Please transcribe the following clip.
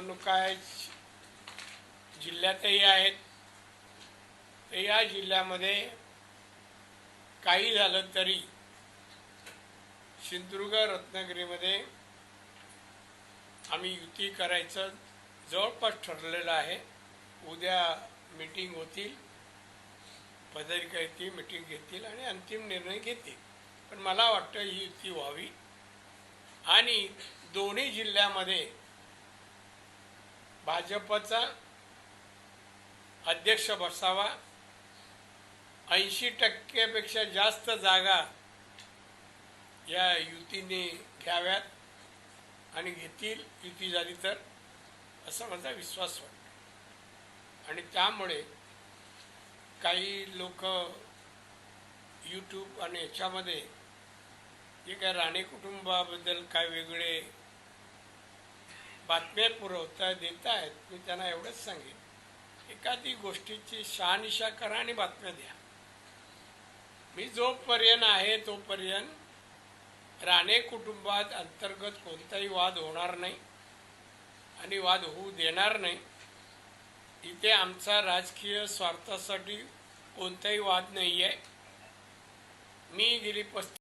निवडणुका जिल्ह्यातही आहेत. तर या जिल्ह्यामध्ये काही झालं तरी सिंधुदुर्ग रत्नागिरीमध्ये आम्ही युती करायचं जवळपास ठरलेलं आहे. उद्या मीटिंग होतील पदाधिकारी ती मीटिंग घेतील आणि अंतिम निर्णय घेतील. पण मला वाटतं ही युती व्हावी. आणि दोन्ही जिल्ह्यामध्ये भाजपचा अध्यक्ष बसावा. ऐंशी टक्क्यापेक्षा जास्त जागा या युतीने घ्याव्यात आणि घेतील युती झाली तर असा माझा विश्वास वाटतो. आणि त्यामुळे काही लोक यूट्यूब आणि याच्यामध्ये जे काय राणे कुटुंबाबद्दल काय वेगळे बातम्या पुरवता देत आहेत मी त्यांना एवढंच सांगेन. एखादी गोष्टीची शहानिशा करा आणि बातम्या द्या. मी जोपर्यंत आहे तोपर्यंत राणे कुटुंबात अंतर्गत कोणताही वाद होणार नाही आणि वाद होऊ देणार नाही. इथे आमचा राजकीय स्वार्थासाठी कोणताही वाद नाही आहे मी गेली पस्तीस